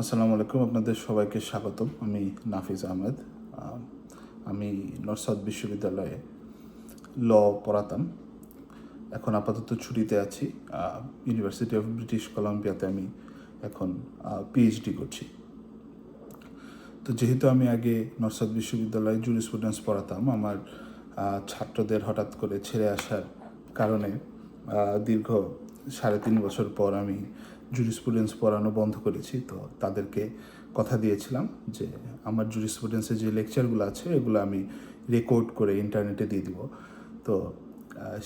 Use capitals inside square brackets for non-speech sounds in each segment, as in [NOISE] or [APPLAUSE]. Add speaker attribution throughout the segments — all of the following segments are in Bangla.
Speaker 1: আসসালামু আলাইকুম আপনাদের সবাইকে স্বাগতম। আমি নাফিজ আহমেদ আহ, আমি নরসাদ বিশ্ববিদ্যালয়ে ল পড়াতাম। এখন আপাতত ছুটিতে আছি ইউনিভার্সিটি অফ ব্রিটিশ কলাম্বিয়াতে আমি এখন পিএইচডি করছি। তো যেহেতু আমি আগে নরসাদ বিশ্ববিদ্যালয়ে জুরি স্টুডেন্টস পড়াতাম আমার ছাত্রদের হঠাৎ করে ছেড়ে আসার কারণে দীর্ঘ সাড়ে তিন বছর পর আমি জুরি স্টুডেন্টস পড়ানো বন্ধ করেছি, তো তাদেরকে কথা দিয়েছিলাম যে আমার জুরি স্টুডেন্টসের যে লেকচারগুলো আছে, এগুলো আমি রেকর্ড করে ইন্টারনেটে দিয়ে দিব। তো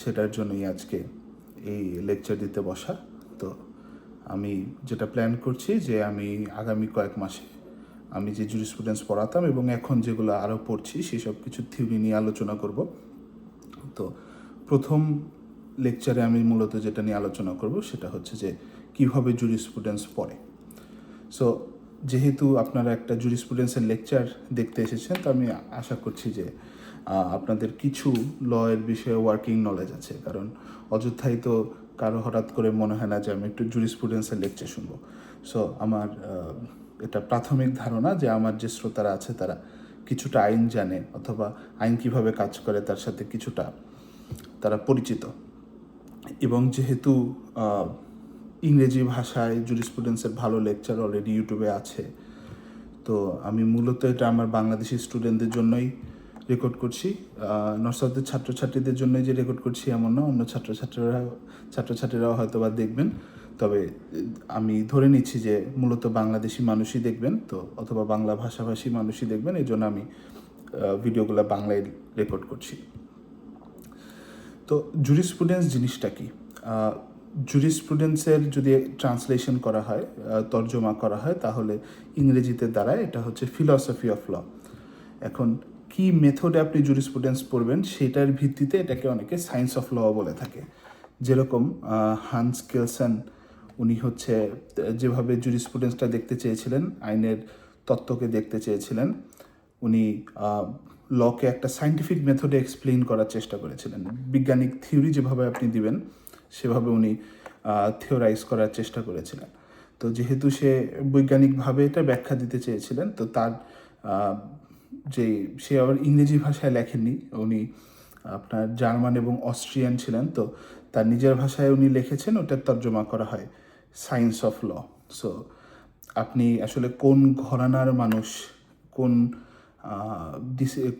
Speaker 1: সেটার জন্যই আজকে এই লেকচার দিতে বসা। তো আমি যেটা প্ল্যান করছি যে আমি আগামী কয়েক মাসে আমি যে জুরি স্টুডেন্টস পড়াতাম এবং এখন যেগুলো আরও পড়ছি, সেসব কিছু থিওরি নিয়ে আলোচনা করব। তো প্রথম লেকচারে আমি মূলত যেটা নিয়ে আলোচনা করব, সেটা হচ্ছে যে কীভাবে জুরি স্টুডেন্টস পড়ে? সো যেহেতু আপনারা একটা জুরি স্টুডেন্টসের লেকচার দেখতে এসেছেন, তো আমি আশা করছি যে আপনাদের কিছু লয়ের বিষয়ে ওয়ার্কিং নলেজ আছে। কারণ অযোধ্যায় তো কারও হঠাৎ করে মনে হয় না যে আমি একটু জুরি স্টুডেন্টসের লেকচার শুনব। সো আমার এটা প্রাথমিক ধারণা যে আমার যে শ্রোতারা আছে, তারা কিছুটা আইন জানে অথবা আইন কীভাবে কাজ করে তার সাথে কিছুটা তারা পরিচিত। এবং যেহেতু ইংরেজি ভাষায় জুরিস্প্রুডেন্সের ভালো লেকচার অলরেডি ইউটিউবে আছে। তো আমি মূলত এটা আমার বাংলাদেশি স্টুডেন্টদের জন্যই রেকর্ড করছি। নর্সাদের ছাত্রছাত্রীদের জন্যই যে রেকর্ড করছি এমন না, অন্য ছাত্রছাত্রীরা, ছাত্রছাত্রীরাও হয়তো বা দেখবেন। তবে আমি ধরে নিচ্ছি যে মূলত বাংলাদেশি মানুষই দেখবেন, তো অথবা বাংলা ভাষাভাষী মানুষই দেখবেন, এই জন্য আমি ভিডিওগুলো বাংলায় রেকর্ড করছি। তো জুরিস্প্রুডেন্স জিনিসটা কি? জুরিস্প্রুডেন্সের যদি ট্রান্সলেশন করা হয় তর্জমা করা হয়, তাহলে ইংরেজিতে দাঁড়ায় এটা হচ্ছে ফিলসফি অফ ল এখন, কি মেথডে আপনি জুরিস্প্রুডেন্স পড়বেন, সেটার ভিত্তিতে এটাকে অনেকে সায়েন্স অফ ল বলে থাকে। যেরকম হান্স কেলসন উনি হচ্ছে, যেভাবে জুরিস্প্রুডেন্সটা দেখতে চেয়েছিলেন, আইনের তত্ত্বকে দেখতে চেয়েছিলেন, উনি লকে একটা সাইন্টিফিক মেথডে এক্সপ্লেইন করার চেষ্টা করেছিলেন। বিজ্ঞানিক থিওরি যেভাবে আপনি দিবেন সেভাবে উনি থিওরাইজ করার চেষ্টা করেছিলেন। তো যেহেতু সে বৈজ্ঞানিকভাবে এটা ব্যাখ্যা দিতে চেয়েছিলেন, তো তার যে সে আবার ইংরেজি ভাষায় লেখেননি, উনি আপনার জার্মান এবং অস্ট্রিয়ান ছিলেন, তো তার নিজের ভাষায় উনি লিখেছেন, ওটার তর্জমা করা হয় সায়েন্স অফ ল। সো, আপনি আসলে কোন ঘরানার মানুষ, কোন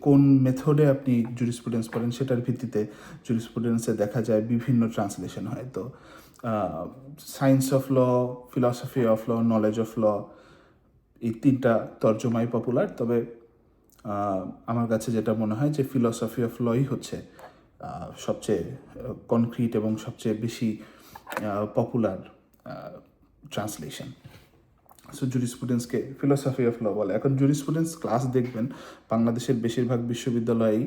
Speaker 1: কোন মেথডে আপনি জুরিস্প্রুডেন্স পড়েন সেটার ভিত্তিতে জুরিস্প্রুডেন্সে দেখা যায় বিভিন্ন ট্রান্সলেশন হয়। তো science of law philosophy of law knowledge of law এই তিনটা তর্জমাই পপুলার তবে আমার কাছে যেটা মনে হয় যে ফিলসফি অফ লই হচ্ছে সবচেয়ে কনক্রিট এবং সবচেয়ে বেশি পপুলার ট্রান্সলেশন সো জুরিস্প্রুডেন্সকে ফিলোসফি অফ ল বলে এখন জুরিস্প্রুডেন্স ক্লাস দেখবেন বাংলাদেশের বেশিরভাগ বিশ্ববিদ্যালয়েই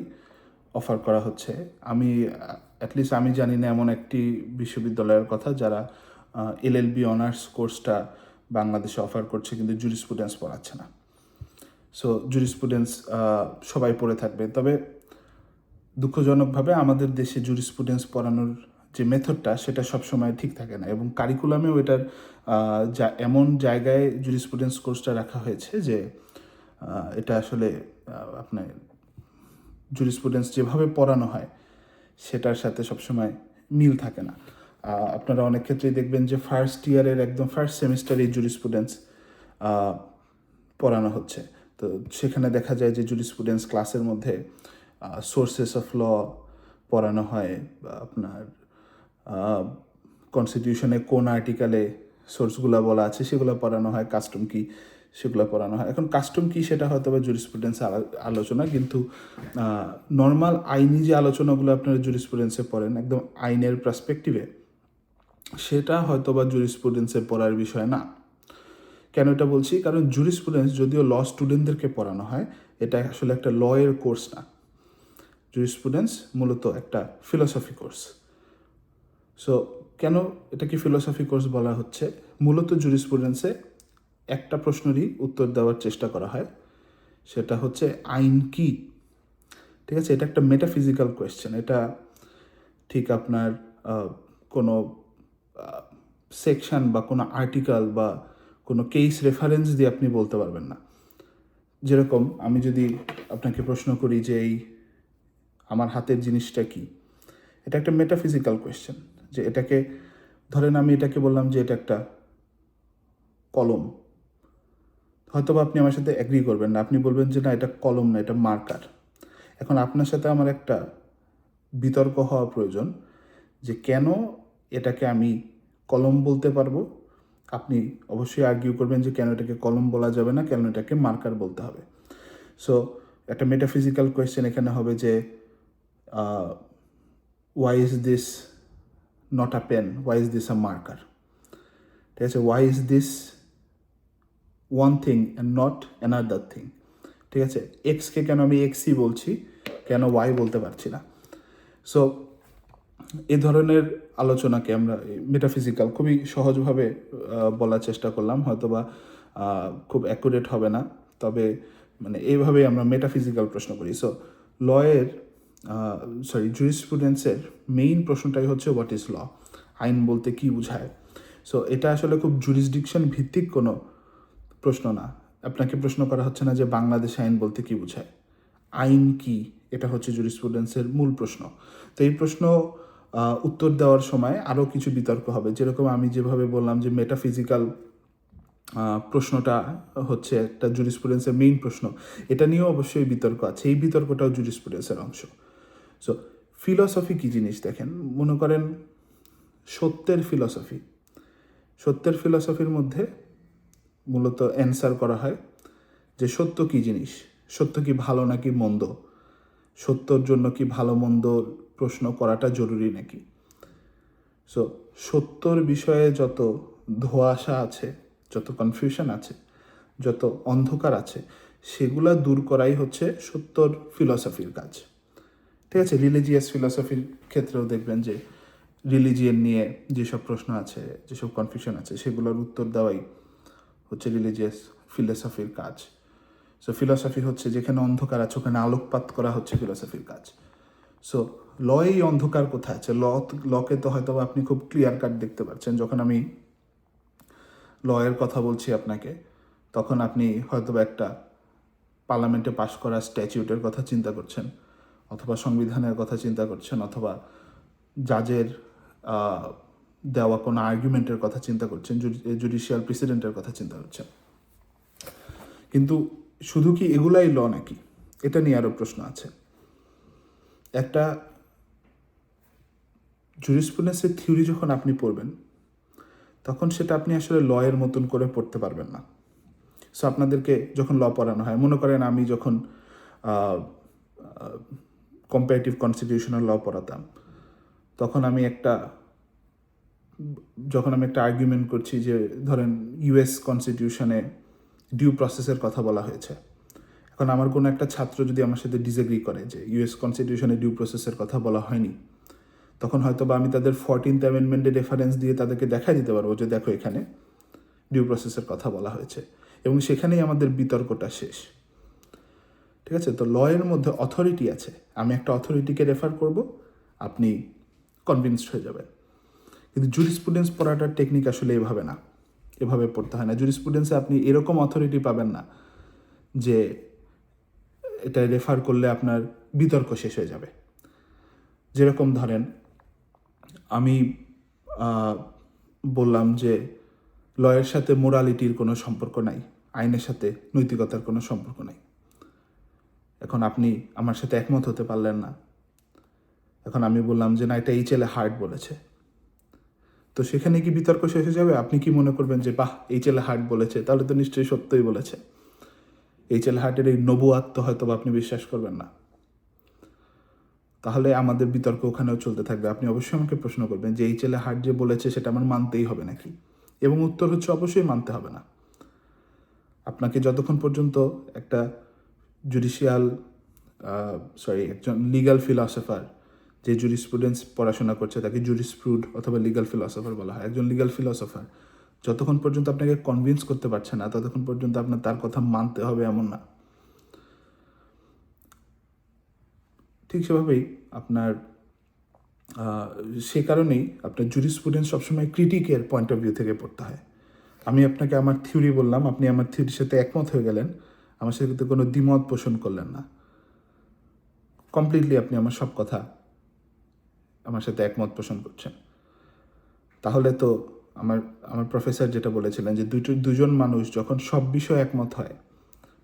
Speaker 1: অফার করা হচ্ছে। আমি অ্যাটলিস্ট আমি জানি না এমন একটি বিশ্ববিদ্যালয়ের কথা যারা এলএলবি অনার্স কোর্সটা বাংলাদেশে অফার করছে কিন্তু জুরিস্প্রুডেন্স পড়াচ্ছে না। সো জুরিস্প্রুডেন্স সবাই পড়ে থাকবে। তবে দুঃখজনকভাবে আমাদের দেশে জুরিস্প্রুডেন্স পড়ানোর যে মেথডটা সেটা সবসময় ঠিক থাকে না এবং কারিকুলামেও এটার যা এমন জায়গায় জুরিস্প্রুডেন্স কোর্সটা রাখা হয়েছে যে এটা আসলে আপনার জুরিস্প্রুডেন্স যেভাবে পড়ানো হয় সেটার সাথে সবসময় মিল থাকে না। আপনারা অনেক ক্ষেত্রেই দেখবেন যে ফার্স্ট ইয়ারের একদম ফার্স্ট সেমিস্টারে জুরিস্প্রুডেন্স পড়ানো হচ্ছে। তো সেখানে দেখা যায় যে জুরিস্প্রুডেন্স ক্লাসের মধ্যে সোর্সেস অফ ল পড়ানো হয়, বা আপনার কনস্টিটিউশনে কোন আর্টিকেলে সোর্সগুলো বলা আছে, সেগুলো পড়ানো হয় কাস্টম কি সেগুলো পড়ানো হয়। এখন কাস্টম কি সেটা হয়তো বা জুরিস্প্রুডেন্স আলোচনা, কিন্তু নর্মাল আইনি যে আলোচনাগুলো আপনারা জুরিস্প্রুডেন্সে পড়েন, একদম আইনের পার্সপেক্টিভে সেটা হয়তো বা জুরিস্প্রুডেন্সে পড়ার বিষয় না। কেন এটা বলছি? কারণ জুরিস্প্রুডেন্স যদিও ল স্টুডেন্টদেরকে পড়ানো হয়, এটা আসলে একটা লয়ের কোর্স না। জুরিস্প্রুডেন্স মূলত একটা ফিলোসফি কোর্স সো কেন এটাকে ফিলোসফি কোর্স বলা হচ্ছে? মূলত জুরিস্প্রুডেন্সে একটা প্রশ্নেরই উত্তর দেওয়ার চেষ্টা করা হয়। সেটা হচ্ছে আইন কি? ঠিক আছে? এটা একটা মেটাফিজিক্যাল কোয়েশ্চেন এটা ঠিক আপনার কোনো সেকশন বা কোনো আর্টিকেল বা কোনো কেস রেফারেন্স দিয়ে আপনি বলতে পারবেন না। যেরকম আমি যদি আপনাকে প্রশ্ন করি যে এই আমার হাতের জিনিসটা কি? এটা একটা মেটাফিজিক্যাল কোয়েশ্চেন যে এটাকে, ধরেন আমি এটাকে বললাম যে এটা একটা কলম। হয়তো আপনি আমার সাথে অ্যাগ্রি করবেন না। আপনি বলবেন যে না, এটা কলম না, এটা মার্কার এখন আপনার সাথে আমার একটা বিতর্ক হওয়া প্রয়োজন যে কেন এটাকে আমি কলম বলতে পারব? আপনি অবশ্যই আর্গিউ করবেন যে কেন এটাকে কলম বলা যাবে না, কেন এটাকে মার্কার বলতে হবে। সো একটা মেটাফিজিক্যাল কোয়েশ্চেন এখানে হবে যে why is this not a pen why is this a marker ঠিক আছে why is this one thing and not another thing ঠিক আছে? এক্সকে কেন আমি এক্সই বলছি? কেন ওয়াই বলতে পারছি না? সো এ ধরনের আলোচনাকে আমরা মেটাফিজিক্যাল খুবই সহজভাবে বলার চেষ্টা করলাম। হয়তোবা খুব অ্যাকুরেট হবে না। তবে মানে এইভাবেই আমরা মেটাফিজিক্যাল প্রশ্ন করি। সো লয়ের সরি জুরিসপ্রুডেন্সের মেইন প্রশ্নটাই হচ্ছে হোয়াট ইজ ল আইন বলতে কি বোঝায়? সো এটা আসলে খুব জুরিসডিকশন ভিত্তিক কোনো প্রশ্ন না। আপনাকে প্রশ্ন করা হচ্ছে না যে বাংলাদেশ আইন বলতে কি বোঝায়। আইন কি? এটা হচ্ছে জুরিসপ্রুডেন্সের মূল প্রশ্ন। তো এই প্রশ্ন উত্তর দেওয়ার সময় আরও কিছু বিতর্ক হবে। যেরকম আমি যেভাবে বললাম যে মেটাফিজিক্যাল প্রশ্নটা হচ্ছে একটা জুরিসপ্রুডেন্সের মেইন প্রশ্ন। এটা নিয়েও অবশ্যই বিতর্ক আছে। এই বিতর্কটাও জুরিসপ্রুডেন্সের অংশ। সো ফিলসফি কী জিনিস দেখেন? মনে করেন সত্যের ফিলসফি সত্যের ফিলসফির মধ্যে মূলত অ্যান্সার করা হয় যে সত্য কি জিনিস? সত্য কি ভালো নাকি মন্দ? সত্যর জন্য কি ভালো মন্দ প্রশ্ন করাটা জরুরি নাকি? সো সত্যর বিষয়ে যত ধোঁয়াশা আছে, যত কনফিউশন আছে, যত অন্ধকার আছে, সেগুলা দূর করাই হচ্ছে সত্যর ফিলসফির কাজ। ঠিক আছে রিলিজিয়াস ফিলসফির ক্ষেত্রেও দেখবেন যে রিলিজিয়ান নিয়ে যেসব প্রশ্ন আছে, যেসব কনফিউশন আছে, সেগুলোর উত্তর দেওয়াই হচ্ছে রিলিজিয়াস ফিলসফির কাজ। সো ফিলসফি হচ্ছে যেখানে অন্ধকার আছে, ওখানে আলোকপাত করা হচ্ছে ফিলসফির কাজ। সো ল এই অন্ধকার কোথায় আছে? ল লকে তো হয়তো আপনি খুব ক্লিয়ার কাট দেখতে পাচ্ছেন। যখন আমি লয়ের কথা বলছি আপনাকে, তখন আপনি হয়তো একটা পার্লামেন্টে পাশ করা স্ট্যাচিউটের কথা চিন্তা করছেন। অথবা সংবিধানের কথা চিন্তা করছেন, অথবা জাজের দেওয়া কোনো আর্গুমেন্টের কথা চিন্তা করছেন জুডিশিয়াল প্রেসিডেন্টের কথা চিন্তা করছেন। কিন্তু শুধু কি এগুলাই ল নাকি? এটা নিয়ে আরও প্রশ্ন আছে। একটা জুরিসপ্রুডেন্সের থিওরি যখন আপনি পড়বেন, তখন সেটা আপনি আসলে লয়ের মতন করে পড়তে পারবেন না। সো আপনাদেরকে যখন ল পড়ানো হয়, মনে করেন আমি যখন কম্পারেটিভ কনস্টিটিউশনাল ল পড়াতাম। তখন আমি একটা, যখন আমি একটা আর্গুমেন্ট করছি যে, ধরেন ইউএস কনস্টিটিউশনে ডিউ প্রসেসের কথা বলা হয়েছে। এখন আমার কোনো একটা ছাত্র যদি আমার সাথে ডিসএগ্রি করে যে ইউএস কনস্টিটিউশনে ডিউ প্রসেসের কথা বলা হয়নি, তখন হয়তো বা আমি তাদের ফোরটিন্থ অ্যামেন্ডমেন্টে রেফারেন্স দিয়ে তাদেরকে দেখাই দিতে পারব যে, দেখো এখানে ডিউ প্রসেসের কথা বলা হয়েছে। এবং সেখানেই আমাদের বিতর্কটা শেষ। ঠিক আছে? তো লয়ের মধ্যে অথরিটি আছে। আমি একটা অথরিটিকে রেফার করব, আপনি কনভিন্সড হয়ে যাবেন। কিন্তু জুরিসপ্রুডেন্স পড়াটার টেকনিক আসলে এভাবে না। এভাবে পড়তে হয় না। জুরিসপ্রুডেন্সে আপনি এরকম অথরিটি পাবেন না যে এটা রেফার করলে আপনার বিতর্ক শেষ হয়ে যাবে। যেরকম ধরেন, আমি বললাম যে লয়ের সাথে মোরালিটির কোনো সম্পর্ক নাই, আইনের সাথে নৈতিকতার কোনো সম্পর্ক নাই। এখন আপনি আমার সাথে একমত হতে পারলেন না। এখন আমি বললাম যে না, এটা এই ছেলে হার্ট বলেছে। তো সেখানে কি বিতর্ক শেষ হয়ে যাবে? আপনি কি মনে করবেন যে, বাহ, এই ছেলে হার্ট বলেছে তাহলে তো নিশ্চয়ই সত্যই বলেছে। এই ছেলে হার্টের এই নবুয়াত তো হয়তো আপনি বিশ্বাস করবেন না। তাহলে আমাদের বিতর্ক ওখানেও চলতে থাকবে। আপনি অবশ্যই আমাকে প্রশ্ন করবেন যে, এই ছেলে হার্ট যে বলেছে, সেটা আমার মানতেই হবে নাকি? এবং উত্তর হচ্ছে, অবশ্যই মানতে হবে না। আপনাকে যতক্ষণ পর্যন্ত একটা জুডিশিয়াল সরি একজন লিগাল ফিলসফার যে জুরিসপ্রুডেন্স পড়াশোনা করছে, তাকে জুরিসপ্রুড অথবা লিগাল ফিলসফার বলা হয়। একজন লিগ্যাল ফিলসফার যতক্ষণ পর্যন্ত আপনাকে কনভিন্স করতে পারছে না, ততক্ষণ পর্যন্ত আপনার তার কথা মানতে হবে এমন না। ঠিক সেভাবেই আপনার সে কারণেই আপনার জুরিসপ্রুডেন্স সবসময় ক্রিটিকের পয়েন্ট অফ ভিউ থেকে পড়তে হয়। আমি আপনাকে আমার থিওরি বললাম, আপনি আমার থিওরির সাথে একমত হয়ে গেলেন। আমার সাথে কোনো দ্বিমত পোষণ করলেন না। কমপ্লিটলি আপনি আমার সব কথা আমার সাথে একমত পোষণ করছেন। তাহলে তো আমার আমার প্রফেসর যেটা বলেছিলেন যে দুটো দুজন মানুষ যখন সব বিষয়ে একমত হয়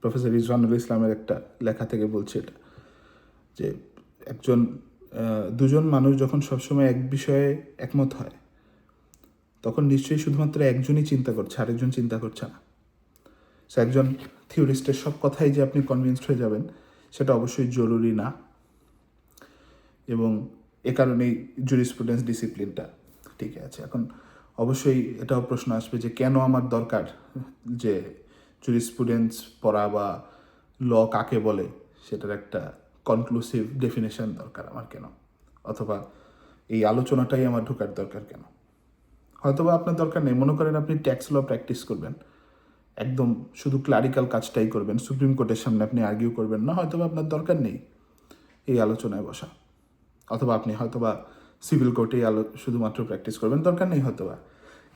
Speaker 1: প্রফেসর ইসরানুল ইসলামের একটা লেখা থেকে বলছে এটা, যে একজন দুজন মানুষ যখন সবসময় এক বিষয়ে একমত হয়, তখন নিশ্চয়ই শুধুমাত্র একজনই চিন্তা করছে, আরেকজন চিন্তা করছে না। সো একজন থিওরিস্টের সব কথাই যে আপনি কনভিন্সড হয়ে যাবেন, সেটা অবশ্যই জরুরি না। এবং এ কারণেই জুরিসপ্রুডেন্স ডিসিপ্লিনটা ঠিক আছে। এখন অবশ্যই এটাও প্রশ্ন আসবে যে কেন আমার দরকার যে জুরিসপ্রুডেন্স পড়া বা ল কাকে বলে, সেটার একটা কনক্লুসিভ ডেফিনেশন দরকার আমার কেন? অথবা এই আলোচনাটাই আমার ঢোকার দরকার কেন? হয়তোবা আপনার দরকার নেই। মনে করেন আপনি ট্যাক্স ল প্র্যাকটিস করবেন। একদম শুধু ক্লারিক্যাল কাজটাই করবেন, সুপ্রিম কোর্টের সামনে আপনি আর্গিউ করবেন না, হয়তোবা আপনার দরকার নেই এই আলোচনায় বসা। অথবা আপনি হয়তোবা সিভিল কোর্টেই আলো, শুধুমাত্র প্র্যাকটিস করবেন, দরকার নেই হয়তোবা।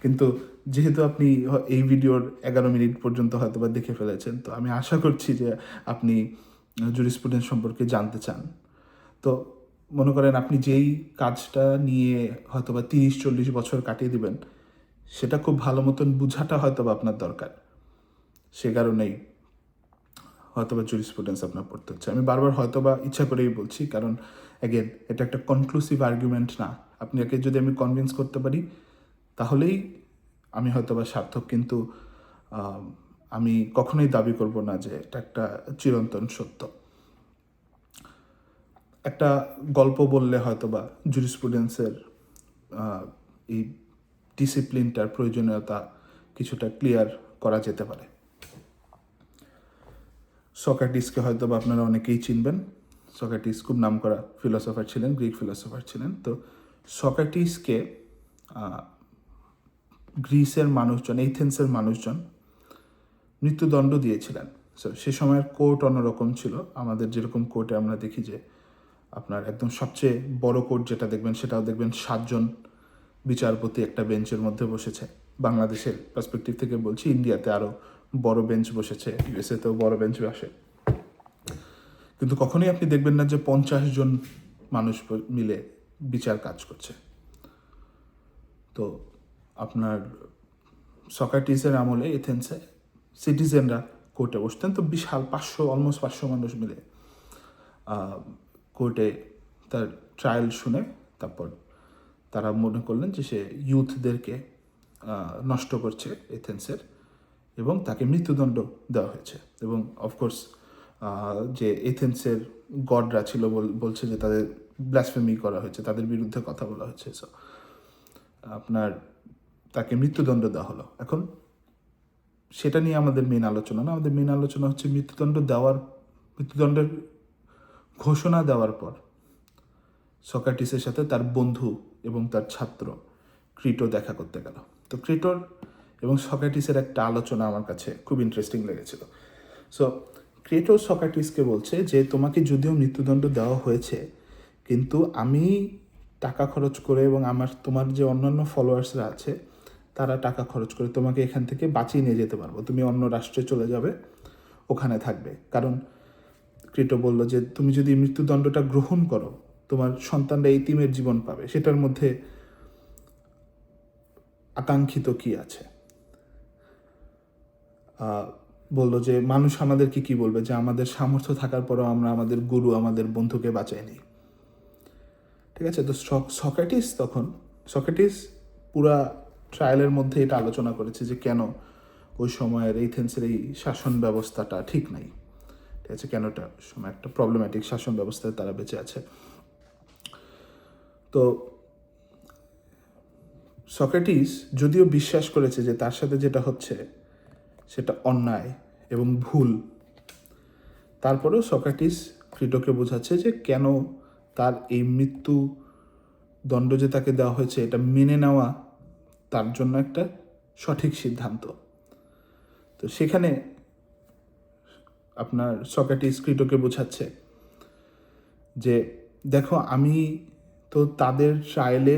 Speaker 1: কিন্তু যেহেতু আপনি এই ভিডিওর এগারো মিনিট পর্যন্ত হয়তোবা দেখে ফেলেছেন, তো আমি আশা করছি যে আপনি জুরিসপ্রুডেন্স সম্পর্কে জানতে চান। তো মনে করেন আপনি যেই কাজটা নিয়ে হয়তোবা তিরিশ, চল্লিশ বছর কাটিয়ে দিবেন, সেটা খুব ভালো মতন বুঝাটা হয়তোবা আপনার দরকার। সে কারণেই হয়তোবা জুরিসপ্রুডেন্স আপনার পড়তে হচ্ছে। আমি বারবার হয়তোবা ইচ্ছা করেই বলছি, কারণ অ্যাগেন এটা একটা কনক্লুসিভ আর্গুমেন্ট না। আপনাকে যদি আমি কনভিন্স করতে পারি, তাহলেই আমি হয়তোবা সার্থক, কিন্তু আমি কখনোই দাবি করব না যে এটা একটা চিরন্তন সত্য। একটা গল্প বললে হয়তোবা জুরিসপ্রুডেন্সের এই ডিসিপ্লিনটার প্রয়োজনীয়তা কিছুটা ক্লিয়ার করা যেতে পারে। সকাটিসকে হয়তো বা আপনারা অনেকেই চিনবেন। সকাটিস খুব নাম করা ফিলোসফার ছিলেন গ্রিক ফিলোসফার ছিলেন। তো সকাটিসকে গ্রিসের মানুষজন এইথেন্সের মানুষজন মৃত্যুদণ্ড দিয়েছিলেন। সো সে সময়ের কোর্ট অন্যরকম ছিল। আমাদের যেরকম কোর্টে আমরা দেখি যে, আপনার একদম সবচেয়ে বড় কোর্ট যেটা দেখবেন, সেটাও দেখবেন সাতজন বিচারপতি একটা বেঞ্চের মধ্যে বসেছে। বাংলাদেশের পার্সপেক্টিভ থেকে বলছি ইন্ডিয়াতে আরও বড় বেঞ্চ বসেছে ইউএসএতেও বড় বেঞ্চ বসে কিন্তু কখনোই আপনি দেখবেন না যে পঞ্চাশ জন মানুষ মিলে বিচার কাজ করছে। তো আপনার সকাটিসের আমলে, এথেন্সে সিটিজেনরা কোর্টে বসতেন, তো বিশাল পাঁচশো অলমোস্ট পাঁচশো মানুষ মিলে কোর্টে তার ট্রায়াল শুনে তারপর তারা মনে করলেন যে সে ইউথদেরকে নষ্ট করছে এথেন্সের। এবং তাকে মৃত্যুদণ্ড দেওয়া হয়েছে। এবং অফকোর্স যে এথেন্সের গডরা ছিল বলছে যে তাদের ব্লাসফেমি করা হয়েছে, তাদের বিরুদ্ধে কথা বলা হয়েছে। সো আপনার তাকে মৃত্যুদণ্ড দেওয়া হলো। এখন, সেটা নিয়ে আমাদের মেন আলোচনা না, আমাদের মেন আলোচনা হচ্ছে মৃত্যুদণ্ড দেওয়ার, মৃত্যুদণ্ডের ঘোষণা দেওয়ার পর সকাটিসের সাথে তার বন্ধু এবং তার ছাত্র ক্রিটো দেখা করতে গেল। তো ক্রিটোর এবং সকাটিসের একটা আলোচনা আমার কাছে খুব ইন্টারেস্টিং লেগেছিল। সো ক্রিটো সকাটিসকে বলছে যে, তোমাকে যদিও মৃত্যুদণ্ড দেওয়া হয়েছে, কিন্তু আমি টাকা খরচ করে এবং আমার, তোমার যে অন্যান্য ফলোয়ার্সরা আছে, তারা টাকা খরচ করে তোমাকে এখান থেকে বাঁচিয়ে নিয়ে যেতে পারব। তুমি অন্য রাষ্ট্রে চলে যাবে, ওখানে থাকবে। কারণ ক্রিটো বলল যে, তুমি যদি মৃত্যুদণ্ডটা গ্রহণ করো, তোমার সন্তানরা এই তিমের জীবন পাবে। সেটার মধ্যে আকাঙ্ক্ষিত কি আছে? বলল যে, মানুষ আমাদেরকে কি বলবে? যে, আমাদের সামর্থ্য থাকার পরেও আমরা আমাদের গুরু, আমাদের বন্ধুকে বাঁচাইনি ঠিক আছে? তো সক- সক্রেটিস তখন, সক্রেটিস পুরা ট্রায়ালের মধ্যে এটা আলোচনা করেছে যে, কেন ওই সময়ের এইথেন্সের এই শাসন ব্যবস্থাটা ঠিক নাই? ঠিক আছে? কেন এটা সময় একটা প্রবলেম্যাটিক শাসন ব্যবস্থায় তারা বেঁচে আছে? তো সক্রেটিস যদিও বিশ্বাস করেছে যে, তার সাথে যেটা হচ্ছে সেটা অন্যায় এবং ভুল। তারপরেও সক্রেটিস ক্রিটোকে বোঝাচ্ছে যে কেন তার এই মৃত্যু দণ্ড যে তাকে দেওয়া হয়েছে, এটা মেনে নেওয়া তার জন্য একটা সঠিক সিদ্ধান্ত। তো সেখানে আপনার সক্রেটিস ক্রিটোকে বোঝাচ্ছে যে, দেখো, আমি তো তাদের ট্রায়ালে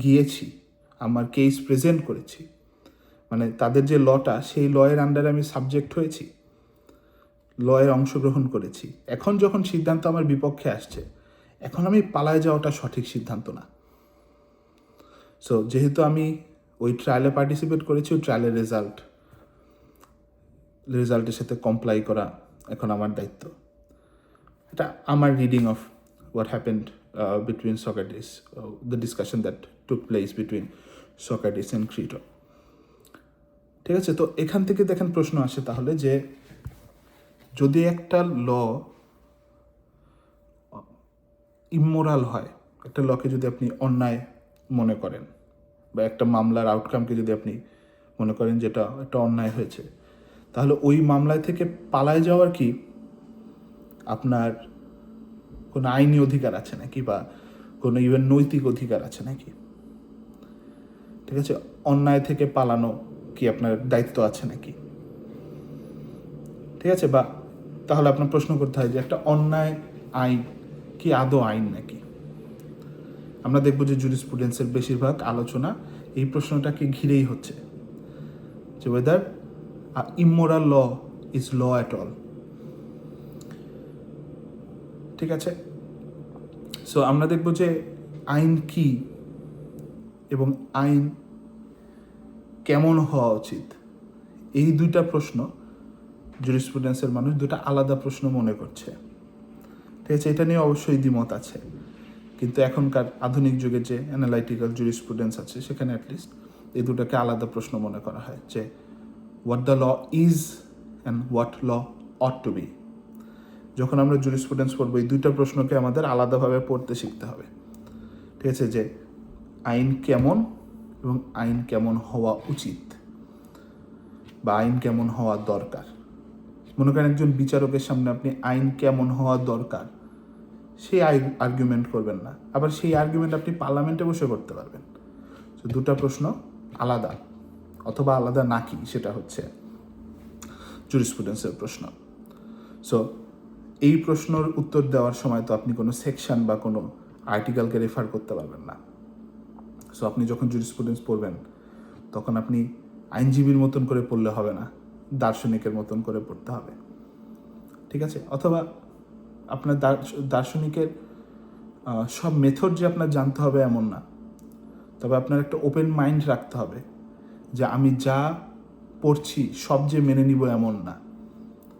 Speaker 1: গিয়েছি, আমার কেস প্রেজেন্ট করেছি। মানে তাদের যে লটা, সেই লয়ের আন্ডারে আমি সাবজেক্ট হয়েছি। লয়ে অংশগ্রহণ করেছি। এখন যখন সিদ্ধান্ত আমার বিপক্ষে আসছে, এখন আমি পালায় যাওয়াটা সঠিক সিদ্ধান্ত না। সো যেহেতু আমি ওই ট্রায়ালে পার্টিসিপেট করেছি, ওই ট্রায়ালের রেজাল্ট রেজাল্টের সাথে কমপ্লাই করা এখন আমার দায়িত্ব। এটা আমার reading of what happened between Socrates the discussion that took place between Socrates and Crito ঠিক আছে? তো এখান থেকে দেখেন প্রশ্ন আসে তাহলে যে যদি একটা ল ইমোরাল হয়, একটা লকে যদি আপনি অন্যায় মনে করেন বা একটা মামলার আউটকামকে যদি আপনি মনে করেন যেটা একটা অন্যায় হয়েছে, তাহলে ওই মামলায় থেকে পালায় যাওয়ার কি আপনার কোনো আইনি অধিকার আছে নাকি বা কোনো ইভেন নৈতিক অধিকার আছে নাকি? ঠিক আছে? অন্যায় থেকে পালানো কি আপনার দায়িত্ব আছে নাকি? ঠিক আছে, বা তাহলে আপনার প্রশ্ন করতে হয় যে একটা অন্যায় আইন কি আদৌ আইন নাকি? আমরা দেখব যে জুরিসপ্রুডেন্সের বেশিরভাগ আলোচনা এই প্রশ্নটাকে ঘিরেই হচ্ছে যে whether immoral law is law at all ঠিক আছে? সো আমরা দেখব যে আইন কি এবং আইন কেমন হওয়া উচিত? এই দুইটা প্রশ্ন জুরিসপ্রুডেন্সের মানুষ দুটা আলাদা প্রশ্ন মনে করছে। ঠিক আছে, এটা নিয়ে অবশ্যই দ্বিমত আছে। কিন্তু এখনকার আধুনিক যুগে যে অ্যানালাইটিক্যাল জুরিসপ্রুডেন্স আছে, সেখানে অ্যাটলিস্ট এই দুটাকে আলাদা প্রশ্ন মনে করা হয় যে what the law is and what law ought to be যখন আমরা জুরিসপ্রুডেন্স পড়ব, এই দুইটা প্রশ্নকে আমাদের আলাদাভাবে পড়তে শিখতে হবে। ঠিক আছে, যে আইন কেমন এবং আইন কেমন হওয়া উচিত বা আইন কেমন হওয়া দরকার। মনে করেন একজন বিচারকের সামনে আপনি আইন কেমন হওয়া দরকার, সেই আর্গুমেন্ট করবেন না। আবার সেই আর্গুমেন্ট আপনি পার্লামেন্টে বসে করতে পারবেন। তো দুটা প্রশ্ন আলাদা অথবা আলাদা নাকি সেটা হচ্ছে জুরিসপ্রুডেন্সের প্রশ্ন। সো এই প্রশ্নের উত্তর দেওয়ার সময় তো আপনি কোনো সেকশন বা কোনো আর্টিকেলকে রেফার করতে পারবেন না। সো আপনি যখন জুরিসপ্রুডেন্স পড়বেন, তখন আপনি আইনজীবীর মতন করে পড়লে হবে না, দার্শনিকের মতন করে পড়তে হবে। ঠিক আছে? অথবা আপনার দার্শনিকের সব মেথড যে আপনার জানতে হবে এমন না। তবে আপনার একটা ওপেন মাইন্ড রাখতে হবে যে আমি যা পড়ছি, সব যে মেনে নিব এমন না।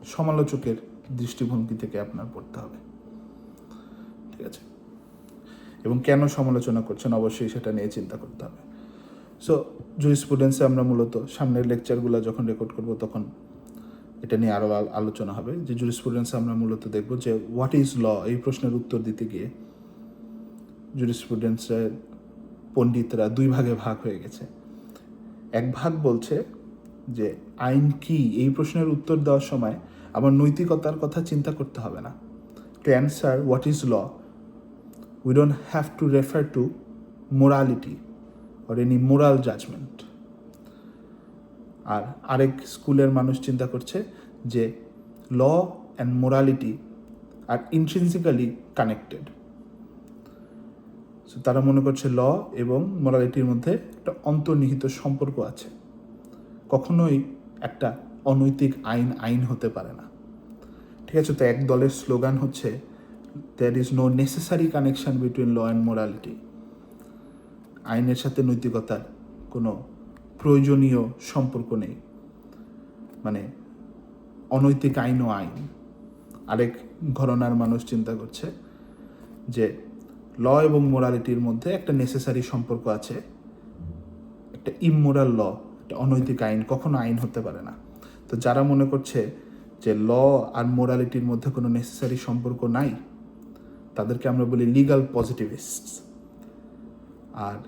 Speaker 1: সমালোচকের দৃষ্টিভঙ্গি থেকে আপনার পড়তে হবে। ঠিক আছে? এবং কেন সমালোচনা করছেন, অবশ্যই সেটা নিয়ে চিন্তা করতে হবে। সো জুরিসপ্রুডেন্সে আমরা মূলত সামনের লেকচারগুলো যখন রেকর্ড করব তখন এটা নিয়ে আরও আলোচনা হবে। যে জুরিসপ্রুডেন্সে আমরা মূলত দেখব যে হোয়াট ইজ ল এই প্রশ্নের উত্তর দিতে গিয়ে জুরিসপ্রুডেন্সের পণ্ডিতরা দুই ভাগে ভাগ হয়ে গেছে। এক ভাগ বলছে যে আইন কি? এই প্রশ্নের উত্তর দেওয়ার সময় আমার নৈতিকতার কথা চিন্তা করতে হবে না। To answer what is law we don't have to refer to morality or any moral judgement আর আরেক স্কুলের মানুষ চিন্তা করছে যে law and morality are intrinsically connected so তারা মনে করছে ল এবং মোরালিটির মধ্যে একটা অন্তর্নিহিত সম্পর্ক আছে। কখনোই একটা অনৈতিক আইন আইন হতে পারে না। ঠিক আছে, তো এক দলের স্লোগান হচ্ছে there is no necessary connection between law and morality আইনের সাথে নৈতিকতার কোনো প্রয়োজনীয় সম্পর্ক নেই। মানে অনৈতিক আইনও আইন। আরেক ঘরনার মানুষ চিন্তা করছে যে ল এবং মোরালিটির মধ্যে একটা নেসেসারি সম্পর্ক আছে। একটা ইমোরাল ল একটা অনৈতিক আইন কখনো আইন হতে পারে না। তো যারা মনে করছে যে ল আর মোরালিটির মধ্যে কোনো নেসেসারি সম্পর্ক নাই তাদেরকে আমরা বলি লিগাল পজিটিভিস্ট আর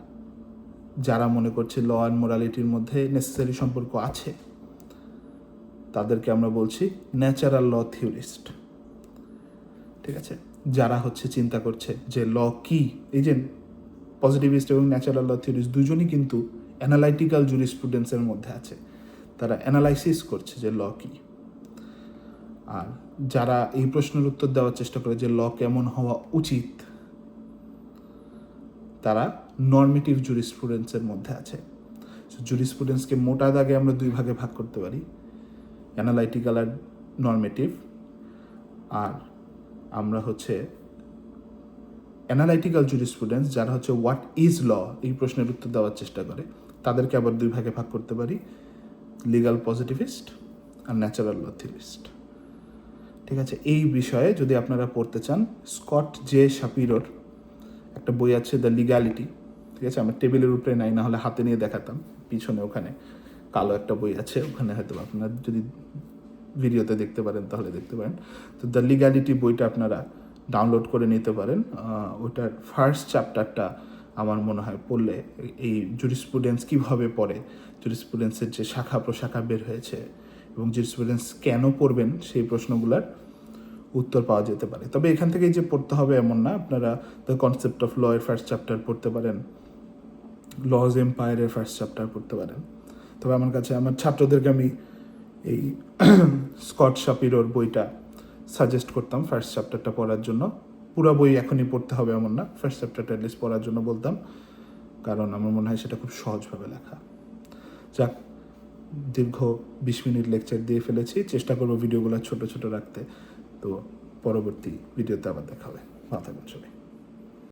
Speaker 1: যারা মনে করছে ল অ্যান্ড মোরালিটির মধ্যে নেসেসারি সম্পর্ক আছে, তাদেরকে আমরা বলছি ন্যাচারাল ল থিওরিস্ট ঠিক আছে? যারা হচ্ছে চিন্তা করছে যে ল কি? এই যে পজিটিভিস্ট এবং ন্যাচারাল ল থিওরিস্ট দুজনই কিন্তু অ্যানালাইটিক্যাল জুরিসপ্রুডেন্সের মধ্যে আছে। তারা অ্যানালাইসিস করছে যে ল কি। আর যারা এই প্রশ্নের উত্তর দেওয়ার চেষ্টা করে যে ল কেমন হওয়া উচিত, তারা নর্মেটিভ জুরিসপ্রুডেন্সের মধ্যে আছে। জুরিসপ্রুডেন্সকে মোটা দাগে আমরা দুই ভাগে ভাগ করতে পারি। অ্যানালাইটিক্যাল আর নর্মেটিভ আর আমরা হচ্ছে অ্যানালাইটিক্যাল জুরিসপ্রুডেন্স যারা হচ্ছে হোয়াট ইজ ল এই প্রশ্নের উত্তর দেওয়ার চেষ্টা করে, তাদেরকে আবার দুই ভাগে ভাগ করতে পারি। লিগাল পজিটিভিস্ট আর ন্যাচারাল ল থিরিস্ট ঠিক আছে, এই বিষয়ে যদি আপনারা পড়তে চান, স্কট জে শাপিরোর একটা বই আছে দ্য লিগ্যালিটি ঠিক আছে? আমার টেবিলের উপরে নাই, না হলে হাতে নিয়ে দেখাতাম, পিছনে ওখানে কালো একটা বই আছে, ওখানে হয়তো আপনারা যদি ভিডিওতে দেখতে পারেন, তাহলে দেখতে পারেন। তো দ্য লিগ্যালিটি বইটা আপনারা ডাউনলোড করে নিতে পারেন। ওটার ফার্স্ট চ্যাপ্টারটা আমার মনে হয় পড়লে এই জুরিসপ্রুডেন্স কীভাবে পড়ে জুরিসপ্রুডেন্সের যে শাখা প্রশাখা বের হয়েছে এবং জুরিসপ্রুডেন্স কেন পড়বেন সেই প্রশ্নগুলোর উত্তর পাওয়া যেতে পারে। তবে এখান থেকেই যে পড়তে হবে এমন না, আপনারা দ্য কনসেপ্ট অফ ল এর ফার্স্ট চ্যাপ্টার পড়তে পারেন লজ এম্পায়ারের ফার্স্ট চ্যাপ্টার পড়তে পারেন। তবে আমার কাছে, আমার ছাত্রদেরকে আমি এই [CLEARS THROAT] স্কট শাপিরোর বইটা সাজেস্ট করতাম ফার্স্ট চ্যাপ্টারটা পড়ার জন্য। পুরো বই এখনই পড়তে হবে এমন না ফার্স্ট চ্যাপ্টারটা লিস্ট পড়ার জন্য বলতাম, কারণ আমার মনে হয় সেটা খুব সহজভাবে লেখা। যাক দীর্ঘ বিশ মিনিট লেকচার দিয়ে ফেলেছি। চেষ্টা করব ভিডিওগুলো ছোট ছোট রাখতে। তো পরবর্তী ভিডিওতে আবার দেখা হবে। মাথা সবাই।